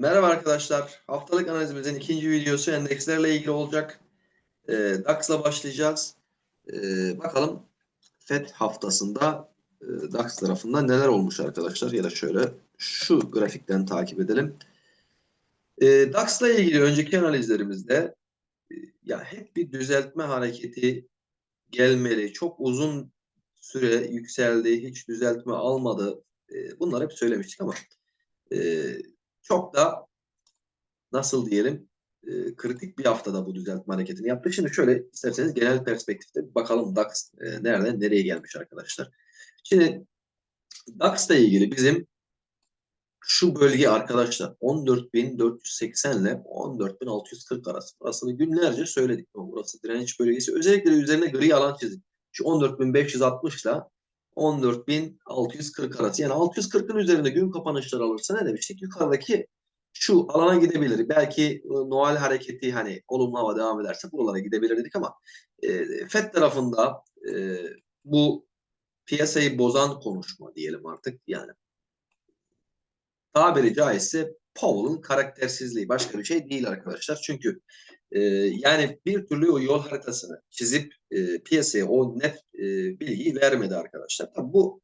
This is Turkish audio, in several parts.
Merhaba arkadaşlar. Haftalık analizimizin ikinci videosu endekslerle ilgili olacak. E, DAX'la başlayacağız. E, bakalım FED haftasında e, DAX tarafından neler olmuş arkadaşlar. Ya da şöyle şu grafikten takip edelim. E, DAX'la ilgili önceki analizlerimizde e, ya hep bir düzeltme hareketi gelmeli. Çok uzun süre yükseldi, hiç düzeltme almadı. E, bunları hep söylemiştik ama e, çok da nasıl diyelim e, kritik bir haftada bu düzeltme hareketini yaptık. Şimdi şöyle isterseniz genel perspektifte bakalım DAX e, nereden nereye gelmiş arkadaşlar. Şimdi DAX ile ilgili bizim şu bölge arkadaşlar 14.480 ile 14.640 arası. Burasını günlerce söyledik. Burası direnç bölgesi. Özellikle üzerine gri alan çizdik. Şu 14.560 ile 14.640 arası. Yani 640'ın üzerinde gün kapanışları alırsa ne demiştik? Yukarıdaki şu alana gidebilir. Belki e, Noel hareketi hani olumlu hava devam ederse buralara gidebilir dedik ama e, FED tarafında e, bu piyasayı bozan konuşma diyelim artık yani tabiri caizse Powell'ın karaktersizliği başka bir şey değil arkadaşlar. Çünkü e, yani bir türlü o yol haritasını çizip e, piyasaya o net e, bilgiyi vermedi arkadaşlar. Tabii bu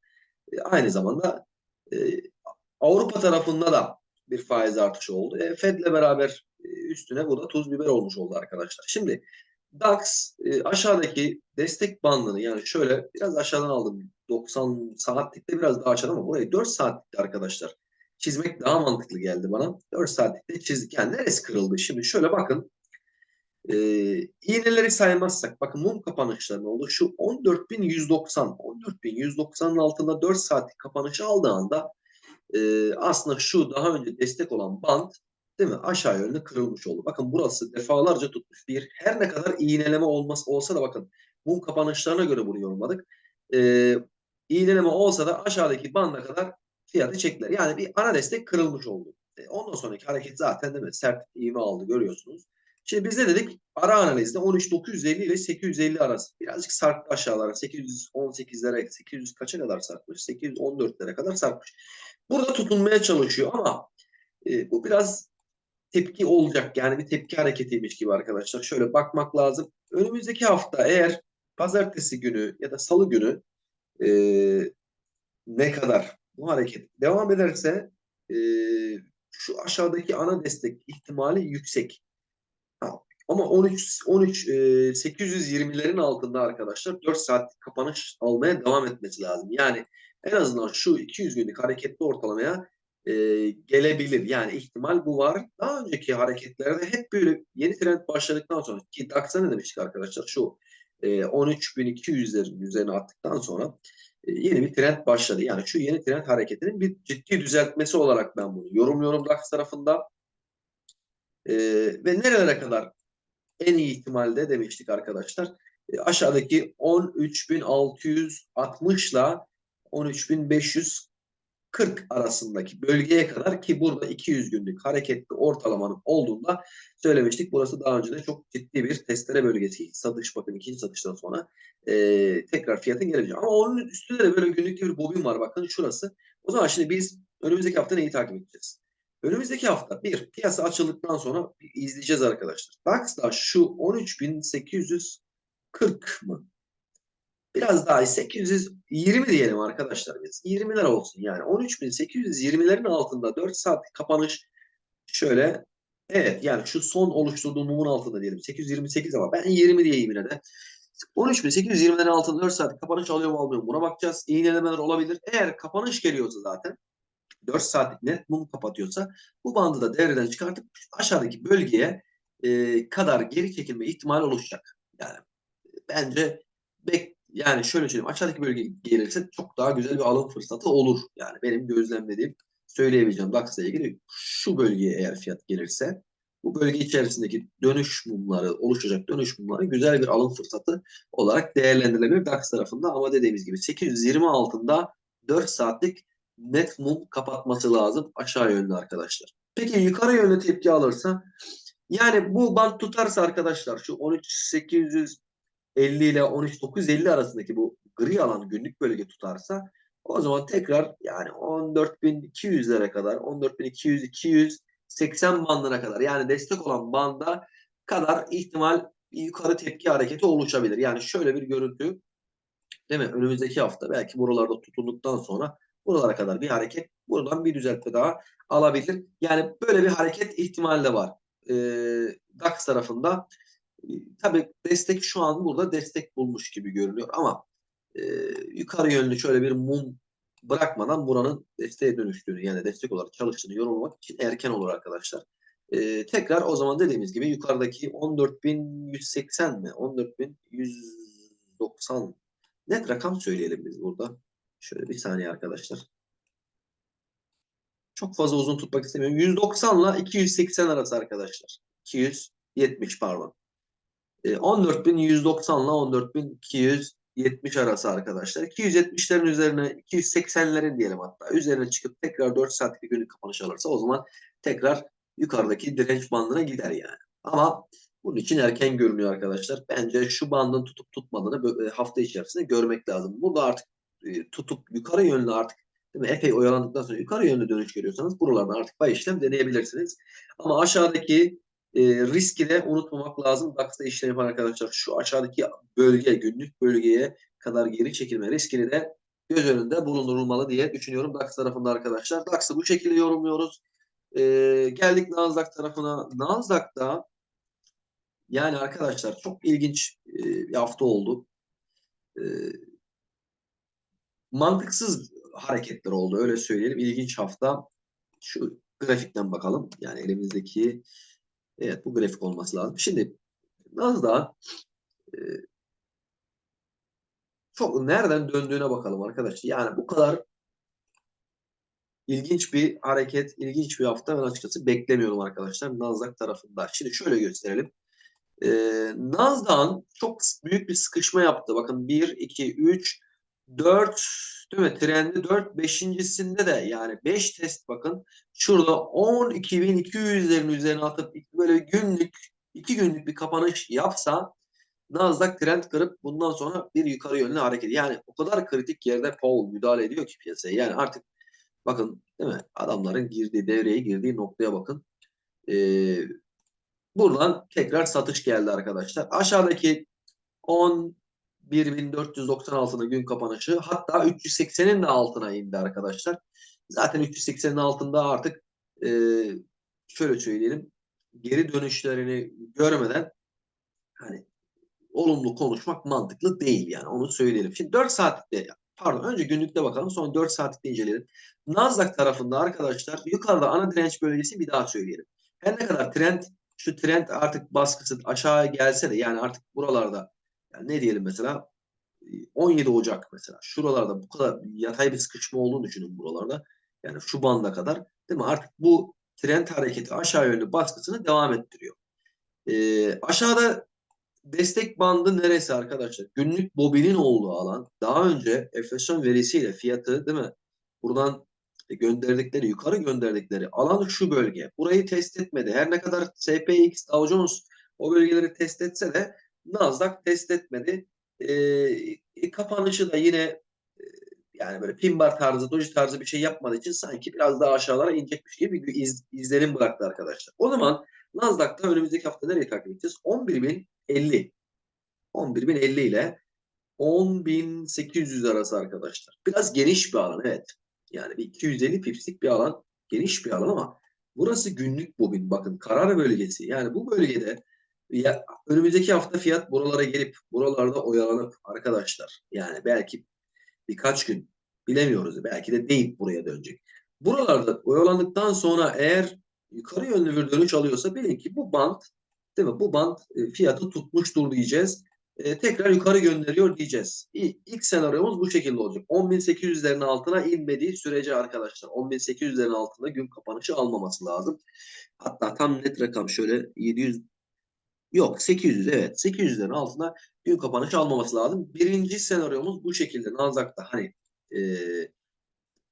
e, aynı zamanda e, Avrupa tarafında da bir faiz artışı oldu. E, Fed'le beraber e, üstüne bu da tuz biber olmuş oldu arkadaşlar. Şimdi DAX e, aşağıdaki destek bandını yani şöyle biraz aşağıdan aldım. 90 saatlikte biraz daha aşağıdan ama burayı 4 saatlikte arkadaşlar çizmek daha mantıklı geldi bana. 4 saatlikte çizdik. Yani neresi kırıldı? Şimdi şöyle bakın. E, iğneleri saymazsak bakın mum kapanışları ne oldu? Şu 14.190 14.190'ın altında 4 saatlik kapanışı aldığı anda e, aslında şu daha önce destek olan band değil mi aşağı yönde kırılmış oldu. Bakın burası defalarca tutmuş bir her ne kadar iğneleme olması olsa da bakın mum kapanışlarına göre bunu yorumladık. E, iğneleme olsa da aşağıdaki banda kadar fiyatı çektiler. Yani bir ana destek kırılmış oldu. E, ondan sonraki hareket zaten değil mi? Sert ivme aldı görüyorsunuz. Şimdi biz ne dedik? Ara analizde 13.950 ile 850 arası. Birazcık sarktı aşağılara. 818'lere, 800 kaça kadar sarkmış? 814'lere kadar sarkmış. Burada tutunmaya çalışıyor ama e, bu biraz tepki olacak. Yani bir tepki hareketiymiş gibi arkadaşlar. Şöyle bakmak lazım. Önümüzdeki hafta eğer pazartesi günü ya da salı günü e, ne kadar bu hareket devam ederse e, şu aşağıdaki ana destek ihtimali yüksek. Ama 13 13 e, 820'lerin altında arkadaşlar 4 saat kapanış almaya devam etmesi lazım. Yani en azından şu 200 günlük hareketli ortalamaya e, gelebilir. Yani ihtimal bu var. Daha önceki hareketlerde hep böyle yeni trend başladıktan sonra ki DAX'a ne demiştik arkadaşlar? Şu e, 13.200'lerin üzerine attıktan sonra e, yeni bir trend başladı. Yani şu yeni trend hareketinin bir ciddi düzeltmesi olarak ben bunu yorumluyorum DAX tarafında. E, ve nerelere kadar en iyi ihtimalde demiştik arkadaşlar. E, aşağıdaki 13.660 ile 13.540 arasındaki bölgeye kadar ki burada 200 günlük hareketli ortalamanın olduğunda söylemiştik. Burası daha önce de çok ciddi bir testere bölgesi. Satış bakın ikinci satıştan sonra e, tekrar fiyatın geleceği. Ama onun üstünde de böyle günlük bir bobin var. Bakın şurası. O zaman şimdi biz önümüzdeki hafta neyi takip edeceğiz? Önümüzdeki hafta bir piyasa açıldıktan sonra izleyeceğiz arkadaşlar. DAX'da şu 13.840 mı? Biraz daha 820 diyelim arkadaşlar biz. 20'ler olsun yani. 13.820'lerin altında 4 saat kapanış şöyle evet yani şu son oluşturduğum mumun altında diyelim. 828 ama ben 20 diyeyim yine de. 13.820'lerin altında 4 saat kapanış alıyor mu almıyor mu buna bakacağız. İğnelemeler olabilir. Eğer kapanış geliyorsa zaten 4 saatlik net mum kapatıyorsa bu bandı da devreden çıkartıp aşağıdaki bölgeye e, kadar geri çekilme ihtimali oluşacak. Yani bence bek yani şöyle söyleyeyim aşağıdaki bölge gelirse çok daha güzel bir alım fırsatı olur. Yani benim gözlemlediğim söyleyebileceğim DAX'la ilgili şu bölgeye eğer fiyat gelirse bu bölge içerisindeki dönüş mumları, oluşacak dönüş mumları güzel bir alım fırsatı olarak değerlendirilebilir DAX tarafında. Ama dediğimiz gibi 820 altında 4 saatlik net mum kapatması lazım aşağı yönlü arkadaşlar. Peki yukarı yönlü tepki alırsa yani bu band tutarsa arkadaşlar şu 13850 ile 13950 arasındaki bu gri alan günlük bölge tutarsa o zaman tekrar yani 14200'lere kadar 14200 200 80 bandına kadar yani destek olan banda kadar ihtimal yukarı tepki hareketi oluşabilir. Yani şöyle bir görüntü değil mi? Önümüzdeki hafta belki buralarda tutunduktan sonra buralara kadar bir hareket buradan bir düzeltme daha alabilir. Yani böyle bir hareket ihtimali de var. Ee, DAX tarafında e, tabii destek şu an burada destek bulmuş gibi görünüyor ama e, yukarı yönlü şöyle bir mum bırakmadan buranın desteğe dönüştüğünü yani destek olarak çalıştığını yorumlamak için erken olur arkadaşlar. Ee, tekrar o zaman dediğimiz gibi yukarıdaki 14.180 mi? 14.190 net rakam söyleyelim biz burada. Şöyle bir saniye arkadaşlar. Çok fazla uzun tutmak istemiyorum. 190 ile 280 arası arkadaşlar. 270 pardon. E, 14.190 ile 14.270 arası arkadaşlar. 270'lerin üzerine 280'lerin diyelim hatta. Üzerine çıkıp tekrar 4 saatlik günlük kapanış alırsa o zaman tekrar yukarıdaki direnç bandına gider yani. Ama bunun için erken görünüyor arkadaşlar. Bence şu bandın tutup tutmadığını hafta içerisinde görmek lazım. Burada artık e, tutup yukarı yönlü artık değil mi? epey oyalandıktan sonra yukarı yönlü dönüş görüyorsanız buralarda artık pay işlem deneyebilirsiniz. Ama aşağıdaki e, riski de unutmamak lazım. DAX'ta işlem yapan arkadaşlar şu aşağıdaki bölge, günlük bölgeye kadar geri çekilme riskini de göz önünde bulundurulmalı diye düşünüyorum DAX tarafında arkadaşlar. DAX'ı bu şekilde yorumluyoruz. E, geldik Nasdaq tarafına. Nasdaq'ta yani arkadaşlar çok ilginç e, bir hafta oldu. E, mantıksız hareketler oldu öyle söyleyelim. İlginç hafta. Şu grafikten bakalım. Yani elimizdeki evet bu grafik olması lazım. Şimdi Nasdaq e, çok nereden döndüğüne bakalım arkadaşlar. Yani bu kadar ilginç bir hareket, ilginç bir hafta ben açıkçası beklemiyorum arkadaşlar Nasdaq tarafında. Şimdi şöyle gösterelim. Ee, Nasdaq'ın çok büyük bir sıkışma yaptı. Bakın 1, 2, 3, 4 değil mi? Trendi 4, 5.sinde de yani 5 test bakın. Şurada 12.200'lerin üzerine atıp böyle günlük 2 günlük bir kapanış yapsa Nasdaq trend kırıp bundan sonra bir yukarı yönlü hareket. Yani o kadar kritik yerde Paul müdahale ediyor ki piyasaya. Yani artık bakın değil mi? Adamların girdiği devreye girdiği noktaya bakın. Ee, buradan tekrar satış geldi arkadaşlar. Aşağıdaki 11.496'nın gün kapanışı hatta 380'in de altına indi arkadaşlar. Zaten 380'in altında artık e, şöyle söyleyelim geri dönüşlerini görmeden hani olumlu konuşmak mantıklı değil yani onu söyleyelim. Şimdi 4 saatte pardon önce günlükte bakalım sonra 4 saatlikte inceleyelim. Nasdaq tarafında arkadaşlar yukarıda ana direnç bölgesi bir daha söyleyelim. Her ne kadar trend şu trend artık baskısı aşağı gelse de yani artık buralarda yani ne diyelim mesela 17 Ocak mesela şuralarda bu kadar yatay bir sıkışma olduğunu düşünün buralarda. Yani şu banda kadar değil mi? Artık bu trend hareketi aşağı yönlü baskısını devam ettiriyor. Ee, aşağıda destek bandı neresi arkadaşlar? Günlük bobinin olduğu alan. Daha önce enflasyon verisiyle fiyatı değil mi? Buradan gönderdikleri, yukarı gönderdikleri alan şu bölge. Burayı test etmedi. Her ne kadar SPX, Dow Jones o bölgeleri test etse de Nasdaq test etmedi. E, kapanışı da yine e, yani böyle pin bar tarzı, doji tarzı bir şey yapmadığı için sanki biraz daha aşağılara inecekmiş gibi bir iz, izlenim bıraktı arkadaşlar. O zaman Nasdaq'ta önümüzdeki hafta nereye takip edeceğiz? 11.050. 11.050 ile 10.800 arası arkadaşlar. Biraz geniş bir alan evet. Yani bir 250 pipslik bir alan, geniş bir alan ama burası günlük bobin. Bakın karar bölgesi. Yani bu bölgede ya, önümüzdeki hafta fiyat buralara gelip buralarda oyalanıp arkadaşlar yani belki birkaç gün bilemiyoruz. Belki de deyip buraya dönecek. Buralarda oyalandıktan sonra eğer yukarı yönlü bir dönüş alıyorsa bilin ki bu band değil mi? Bu band e, fiyatı tutmuştur diyeceğiz e, tekrar yukarı gönderiyor diyeceğiz. İlk, ilk senaryomuz bu şekilde olacak. 10.800'lerin altına inmediği sürece arkadaşlar 10.800'lerin altında gün kapanışı almaması lazım. Hatta tam net rakam şöyle 700 yok 800 evet 800'lerin altına gün kapanışı almaması lazım. Birinci senaryomuz bu şekilde Nasdaq'ta hani e,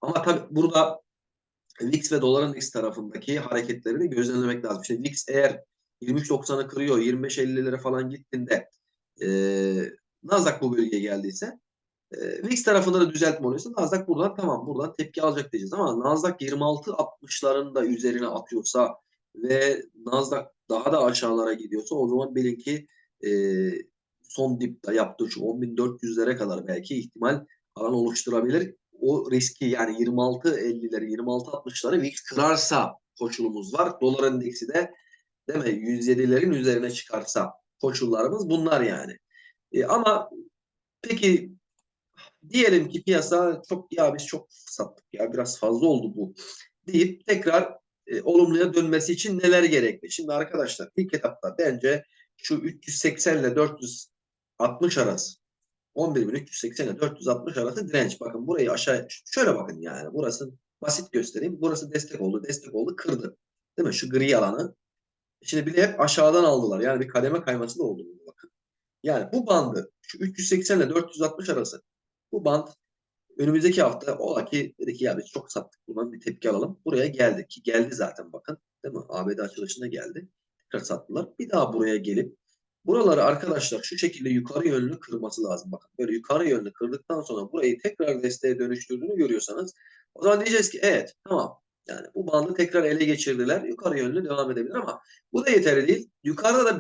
ama tabi burada VIX ve doların X tarafındaki hareketleri de gözlemlemek lazım. Şimdi VIX eğer 23.90'ı kırıyor 25.50'lere falan gittiğinde e, Nasdaq bu bölgeye geldiyse e, VIX tarafında da düzeltme oluyorsa Nasdaq buradan tamam buradan tepki alacak diyeceğiz ama Nasdaq 26-60'ların da üzerine atıyorsa ve Nasdaq daha da aşağılara gidiyorsa o zaman bilin ki e, son dipte yaptığı şu 10.400'lere kadar belki ihtimal alan oluşturabilir. O riski yani 26.50'leri 26.60'ları VIX kırarsa koşulumuz var. Dolar endeksi de değil mi 107'lerin üzerine çıkarsa koşullarımız bunlar yani. E, ama peki diyelim ki piyasa çok ya biz çok sattık ya biraz fazla oldu bu deyip tekrar e, olumluya dönmesi için neler gerekli? Şimdi arkadaşlar ilk etapta bence şu 380 ile 460 arası 11.380 ile 460 arası direnç. Bakın burayı aşağı şöyle bakın yani burası basit göstereyim. Burası destek oldu, destek oldu, kırdı. Değil mi? Şu gri alanı. Şimdi bir de hep aşağıdan aldılar. Yani bir kademe kayması da oldu bakın. Yani bu bandı şu 380 ile 460 arası bu band önümüzdeki hafta ola ki dedi ki ya biz çok sattık buradan bir tepki alalım. Buraya geldik ki geldi zaten bakın. Değil mi? ABD açılışında geldi. Tekrar sattılar. Bir daha buraya gelip buraları arkadaşlar şu şekilde yukarı yönlü kırması lazım. Bakın böyle yukarı yönlü kırdıktan sonra burayı tekrar desteğe dönüştürdüğünü görüyorsanız o zaman diyeceğiz ki evet tamam yani bu bandı tekrar ele geçirdiler. Yukarı yönlü devam edebilir ama bu da yeterli değil. Yukarıda da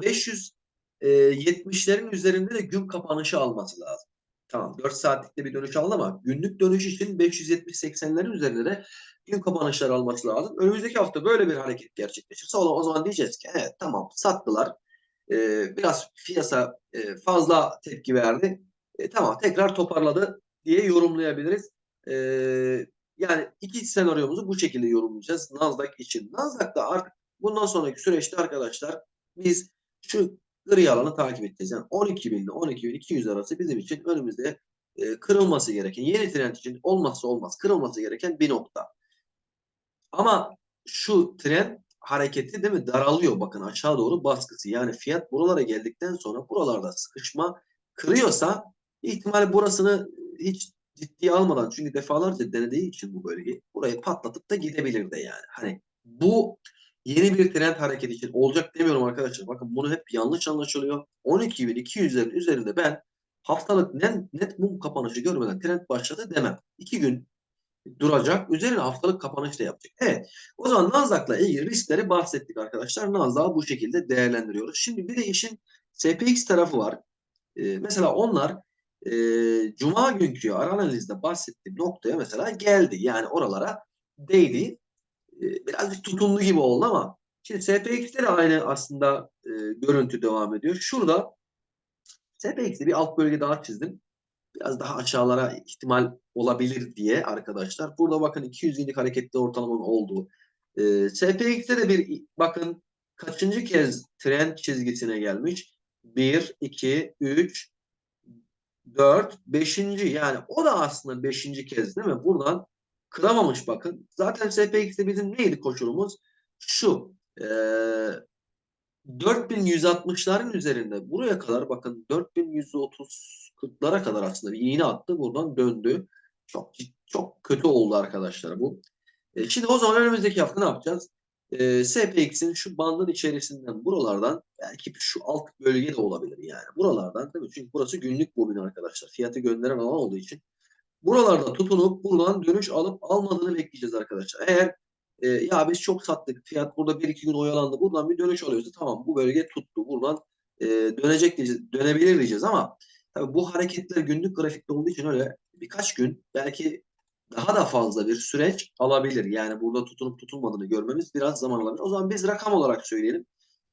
570'lerin üzerinde de gün kapanışı alması lazım. Tamam 4 saatlikte bir dönüş aldı ama günlük dönüş için 570-80'lerin üzerinde de gün kapanışlar alması lazım. Önümüzdeki hafta böyle bir hareket gerçekleşirse o, zaman diyeceğiz ki evet tamam sattılar. Ee, biraz piyasa e, fazla tepki verdi. E, tamam tekrar toparladı diye yorumlayabiliriz. E, yani iki senaryomuzu bu şekilde yorumlayacağız Nasdaq için. Nasdaq'ta artık bundan sonraki süreçte arkadaşlar biz şu gri alanı takip edeceğiz. Yani 12 bin ile 12 bin 200 arası bizim için önümüzde e, kırılması gereken, yeni trend için olmazsa olmaz kırılması gereken bir nokta. Ama şu trend hareketi değil mi daralıyor bakın aşağı doğru baskısı. Yani fiyat buralara geldikten sonra buralarda sıkışma kırıyorsa ihtimali burasını hiç ciddiye almadan çünkü defalarca denediği için bu bölgeyi burayı patlatıp da gidebilir de yani. Hani bu yeni bir trend hareketi için olacak demiyorum arkadaşlar. Bakın bunu hep yanlış anlaşılıyor. 12.200'lerin üzerinde ben haftalık net, net mum kapanışı görmeden trend başladı demem. İki gün duracak. Üzerine haftalık kapanış da yapacak. Evet. O zaman Nasdaq'la ilgili riskleri bahsettik arkadaşlar. Nasdaq'ı bu şekilde değerlendiriyoruz. Şimdi bir de işin SPX tarafı var. Ee, mesela onlar e, Cuma günkü ara analizde bahsettiğim noktaya mesela geldi. Yani oralara değdi. E, birazcık tutumlu gibi oldu ama şimdi SPX'te de aynı aslında e, görüntü devam ediyor. Şurada SPX'te bir alt bölge daha çizdim. Biraz daha aşağılara ihtimal olabilir diye arkadaşlar. Burada bakın 200 günlük hareketli ortalamanın olduğu. E, SPX'te de bir bakın kaçıncı kez trend çizgisine gelmiş? 1, 2, 3, 4, 5. yani o da aslında 5. kez değil mi? Buradan kıramamış bakın. Zaten SPX'te bizim neydi koşulumuz? Şu. E, 4160'ların üzerinde buraya kadar bakın 4130 40'lara kadar aslında bir iğne attı. Buradan döndü. Çok çok kötü oldu arkadaşlar bu. E, şimdi o zaman önümüzdeki hafta ne yapacağız? E, SPX'in şu bandın içerisinden buralardan belki şu alt bölge de olabilir yani. Buralardan mi? Çünkü burası günlük bobin arkadaşlar. Fiyatı gönderen alan olduğu için. Buralarda tutunup buradan dönüş alıp almadığını bekleyeceğiz arkadaşlar. Eğer e, ya biz çok sattık fiyat burada bir iki gün oyalandı buradan bir dönüş alıyorsa tamam bu bölge tuttu buradan e, dönecek diyeceğiz, dönebilir diyeceğiz ama tabii bu hareketler günlük grafikte olduğu için öyle birkaç gün belki daha da fazla bir süreç alabilir. Yani burada tutunup tutulmadığını görmemiz biraz zaman alabilir. O zaman biz rakam olarak söyleyelim.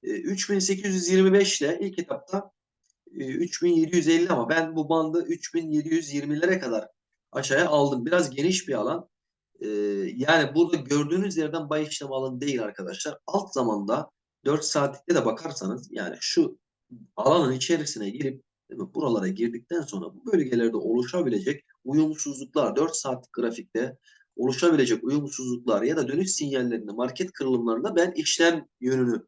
E, 3825 ile ilk etapta e, 3750 ama ben bu bandı 3720'lere kadar aşağıya aldım. Biraz geniş bir alan. Ee, yani burada gördüğünüz yerden bay işlem alanı değil arkadaşlar. Alt zamanda 4 saatlikte de bakarsanız yani şu alanın içerisine girip mi, buralara girdikten sonra bu bölgelerde oluşabilecek uyumsuzluklar 4 saatlik grafikte oluşabilecek uyumsuzluklar ya da dönüş sinyallerinde market kırılımlarında ben işlem yönünü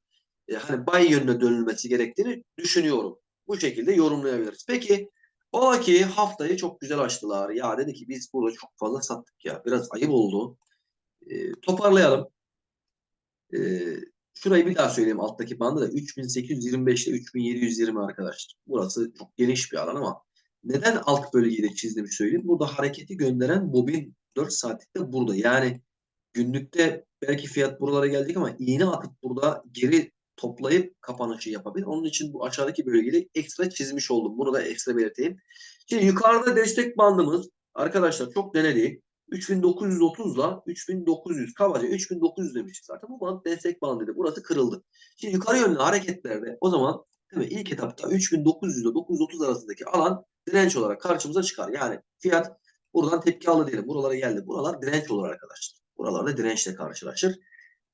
e, hani bay yönüne dönülmesi gerektiğini düşünüyorum. Bu şekilde yorumlayabiliriz. Peki Ola ki haftayı çok güzel açtılar. Ya dedi ki biz burada çok fazla sattık ya. Biraz ayıp oldu. E, toparlayalım. E, şurayı bir daha söyleyeyim. Alttaki bandı da 3825 ile 3720 arkadaşlar. Burası çok geniş bir alan ama neden alt bölgeyi de çizdiğimi söyleyeyim. Burada hareketi gönderen bobin 4 saatlikte burada. Yani günlükte belki fiyat buralara gelecek ama iğne atıp burada geri toplayıp kapanışı yapabilir. Onun için bu aşağıdaki bölgeyi ekstra çizmiş oldum. Bunu da ekstra belirteyim. Şimdi yukarıda destek bandımız arkadaşlar çok denedik. 3930 ile 3900 kabaca 3900 demiştik zaten. Bu band destek bandıydı. Burası kırıldı. Şimdi yukarı yönlü hareketlerde o zaman değil mi? ilk etapta 3900 ile 930 arasındaki alan direnç olarak karşımıza çıkar. Yani fiyat buradan tepki aldı diyelim. Buralara geldi. Buralar direnç olur arkadaşlar. Buralarda dirençle karşılaşır.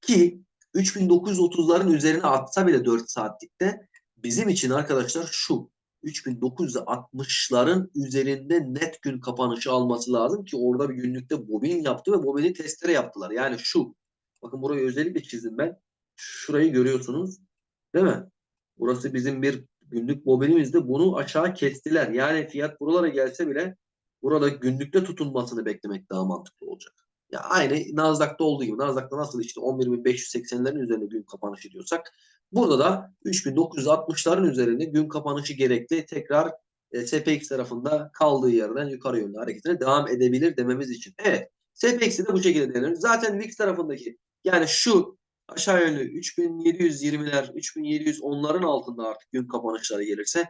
Ki 3930'ların üzerine atsa bile 4 saatlikte bizim için arkadaşlar şu 3960'ların üzerinde net gün kapanışı alması lazım ki orada bir günlükte bobin yaptı ve bobini testere yaptılar. Yani şu bakın burayı özellikle çizdim ben. Şurayı görüyorsunuz. Değil mi? Burası bizim bir günlük bobinimizde bunu aşağı kestiler. Yani fiyat buralara gelse bile burada günlükte tutunmasını beklemek daha mantıklı olacak. Ya aynı Nasdaq'ta olduğu gibi. Nasdaq'ta nasıl işte 11.580'lerin üzerinde gün kapanışı diyorsak burada da 3.960'ların üzerinde gün kapanışı gerekli. Tekrar e, SPX tarafında kaldığı yerden yukarı yönlü hareketine devam edebilir dememiz için. Evet. SPX'i de bu şekilde değerlendirir. Zaten VIX tarafındaki yani şu aşağı yönlü 3720'ler 3710'ların altında artık gün kapanışları gelirse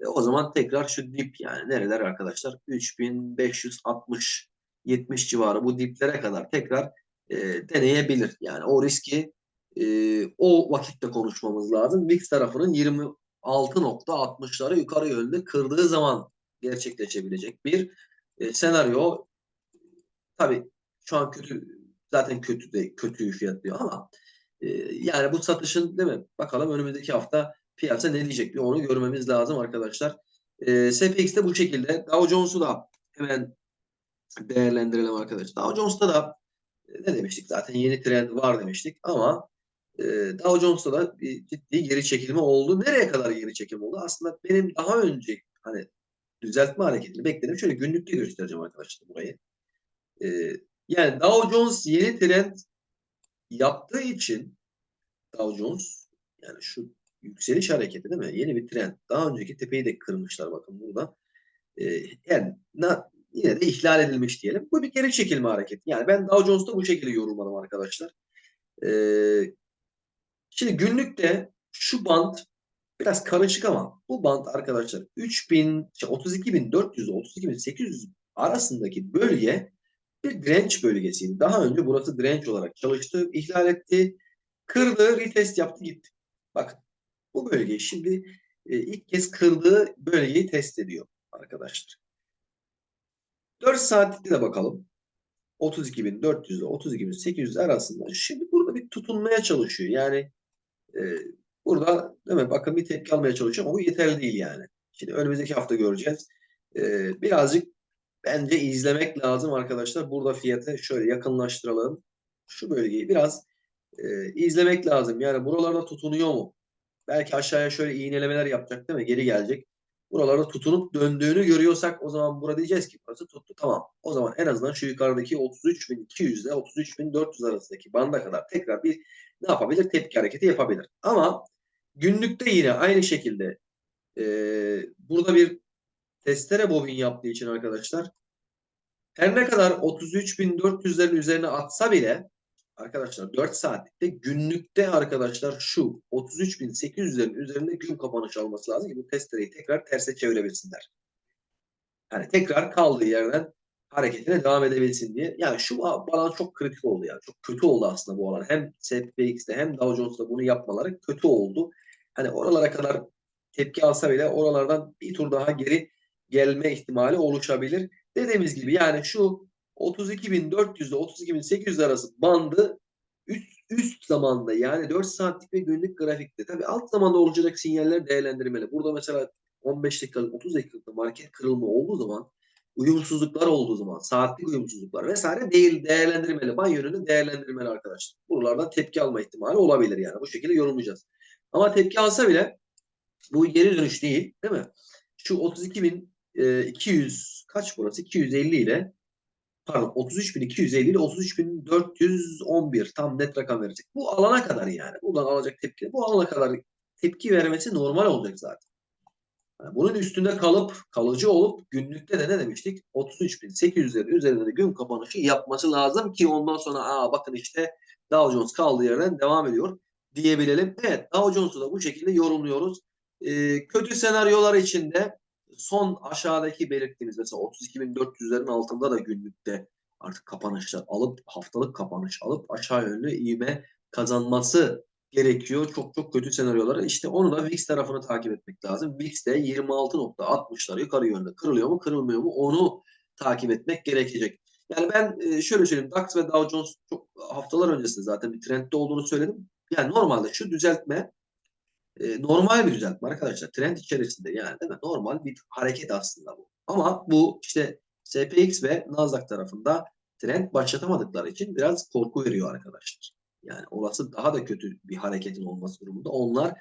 e, o zaman tekrar şu dip yani nereler arkadaşlar 3560 70 civarı bu diplere kadar tekrar e, deneyebilir. Yani o riski e, o vakitte konuşmamız lazım. VIX tarafının 26.60'ları yukarı yönde kırdığı zaman gerçekleşebilecek bir e, senaryo. Tabii şu an kötü zaten kötü de kötüyü fiyatlıyor ama e, yani bu satışın değil mi? Bakalım önümüzdeki hafta piyasa ne diyecek bir onu görmemiz lazım arkadaşlar. E, SPX'te bu şekilde. Dow Jones'u da hemen değerlendirelim arkadaşlar. Dow Jones'ta da e, ne demiştik zaten yeni trend var demiştik ama e, Dow Jones'ta da bir ciddi geri çekilme oldu. Nereye kadar geri çekilme oldu? Aslında benim daha önce hani düzeltme hareketini bekledim. Şöyle günlükte göstereceğim arkadaşlar burayı. E, yani Dow Jones yeni trend yaptığı için Dow Jones yani şu yükseliş hareketi değil mi? Yeni bir trend. Daha önceki tepeyi de kırmışlar bakın burada. E, yani na, yine de ihlal edilmiş diyelim. Bu bir geri çekilme hareketi. Yani ben Dow Jones'ta bu şekilde yorumladım arkadaşlar. Ee, şimdi günlükte şu band biraz karışık ama bu band arkadaşlar 3000 32.400 ile 32.800 arasındaki bölge bir direnç bölgesiydi. Daha önce burası direnç olarak çalıştı, ihlal etti, kırdı, retest yaptı gitti. Bakın bu bölgeyi şimdi e, ilk kez kırdığı bölgeyi test ediyor arkadaşlar. 4 saatlikte de bakalım. 32.400 ile 32.800 arasında. Şimdi burada bir tutunmaya çalışıyor. Yani e, burada değil mi? Bakın bir tepki almaya çalışıyor ama bu yeterli değil yani. Şimdi önümüzdeki hafta göreceğiz. E, birazcık bence izlemek lazım arkadaşlar. Burada fiyatı şöyle yakınlaştıralım. Şu bölgeyi biraz e, izlemek lazım. Yani buralarda tutunuyor mu? Belki aşağıya şöyle iğnelemeler yapacak değil mi? Geri gelecek buralarda tutunup döndüğünü görüyorsak o zaman burada diyeceğiz ki burası tuttu. Tamam. O zaman en azından şu yukarıdaki 33.200 ile 33.400 arasındaki banda kadar tekrar bir ne yapabilir? Tepki hareketi yapabilir. Ama günlükte yine aynı şekilde e, burada bir testere bobin yaptığı için arkadaşlar her ne kadar 33.400'lerin üzerine atsa bile Arkadaşlar 4 saatlikte günlükte arkadaşlar şu 33.800'lerin üzerinde gün kapanış alması lazım ki bu testereyi tekrar terse çevirebilsinler. Yani tekrar kaldığı yerden hareketine devam edebilsin diye. Yani şu alan çok kritik oldu yani. Çok kötü oldu aslında bu alan. Hem SPX'te hem Dow Jones'ta bunu yapmaları kötü oldu. Hani oralara kadar tepki alsa bile oralardan bir tur daha geri gelme ihtimali oluşabilir. Dediğimiz gibi yani şu 32.400 ile 32.800 arası bandı üst, üst zamanda yani 4 saatlik ve günlük grafikte. Tabi alt zamanda olacak sinyaller değerlendirmeli. Burada mesela 15 dakikalık 30 dakikalık market kırılma olduğu zaman uyumsuzluklar olduğu zaman saatlik uyumsuzluklar vesaire değil değerlendirmeli. Bay yönünü değerlendirmeli arkadaşlar. Buralardan tepki alma ihtimali olabilir yani. Bu şekilde yorumlayacağız. Ama tepki alsa bile bu geri dönüş değil değil mi? Şu 32.200 kaç burası? 250 ile pardon 33.250 ile 33.411 tam net rakam verecek. Bu alana kadar yani. Buradan alacak tepki. Bu alana kadar tepki vermesi normal olacak zaten. Yani bunun üstünde kalıp kalıcı olup günlükte de ne demiştik? 33.800'lerin üzerinde de gün kapanışı yapması lazım ki ondan sonra aa bakın işte Dow Jones kaldığı yerden devam ediyor diyebilelim. Evet Dow Jones'u da bu şekilde yorumluyoruz. Ee, kötü senaryolar içinde son aşağıdaki belirttiğimiz mesela 32.400'lerin altında da günlükte artık kapanışlar alıp haftalık kapanış alıp aşağı yönlü ivme kazanması gerekiyor. Çok çok kötü senaryoları. İşte onu da VIX tarafını takip etmek lazım. VIX'te 26.60'lar yukarı yönde kırılıyor mu kırılmıyor mu onu takip etmek gerekecek. Yani ben e, şöyle söyleyeyim DAX ve Dow Jones çok haftalar öncesinde zaten bir trendde olduğunu söyledim. Yani normalde şu düzeltme e, normal bir düzeltme arkadaşlar. Trend içerisinde yani değil mi? Normal bir hareket aslında bu. Ama bu işte SPX ve Nasdaq tarafında trend başlatamadıkları için biraz korku veriyor arkadaşlar. Yani olası daha da kötü bir hareketin olması durumunda onlar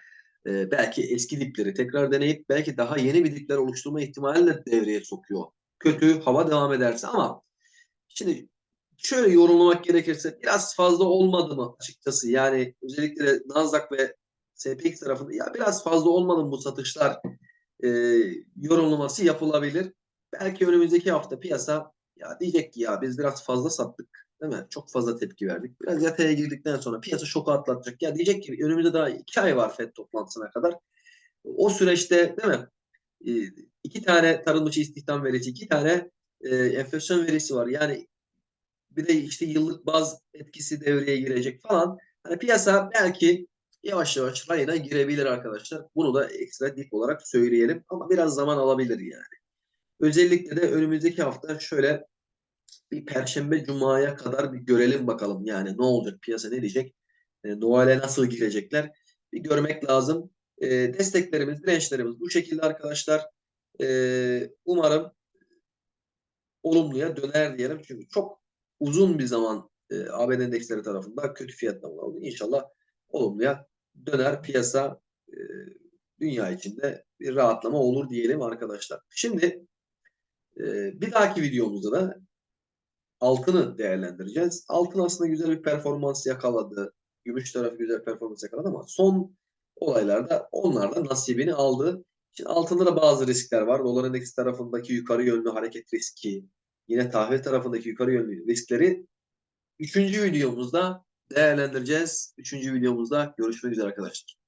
e, belki eski dipleri tekrar deneyip belki daha yeni bir dipler oluşturma ihtimalini de devreye sokuyor. Kötü hava devam ederse ama şimdi şöyle yorumlamak gerekirse biraz fazla olmadı mı açıkçası? Yani özellikle Nasdaq ve SPX tarafında ya biraz fazla olmadı bu satışlar e, yorumlaması yapılabilir. Belki önümüzdeki hafta piyasa ya diyecek ki ya biz biraz fazla sattık değil mi? Çok fazla tepki verdik. Biraz yataya girdikten sonra piyasa şoku atlatacak. Ya diyecek ki önümüzde daha iki ay var FED toplantısına kadar. O süreçte değil mi? E, iki tane tarım dışı istihdam verisi, iki tane e, enflasyon verisi var. Yani bir de işte yıllık baz etkisi devreye girecek falan. Hani piyasa belki yavaş yavaş rayına girebilir arkadaşlar. Bunu da ekstra dip olarak söyleyelim ama biraz zaman alabilir yani. Özellikle de önümüzdeki hafta şöyle bir perşembe cumaya kadar bir görelim bakalım yani ne olacak piyasa ne diyecek e, Noel'e nasıl girecekler bir görmek lazım. E, desteklerimiz, dirençlerimiz bu şekilde arkadaşlar. E, umarım olumluya döner diyelim. Çünkü çok uzun bir zaman e, ABD endeksleri tarafından kötü fiyatlamalar oldu. İnşallah olumluya döner piyasa e, dünya içinde bir rahatlama olur diyelim arkadaşlar. Şimdi e, bir dahaki videomuzda da altını değerlendireceğiz. Altın aslında güzel bir performans yakaladı. Gümüş tarafı güzel performans yakaladı ama son olaylarda onlar da nasibini aldı. Şimdi altında da bazı riskler var. Dolar endeksi tarafındaki yukarı yönlü hareket riski, yine tahvil tarafındaki yukarı yönlü riskleri üçüncü videomuzda değerlendireceğiz. Üçüncü videomuzda görüşmek üzere arkadaşlar.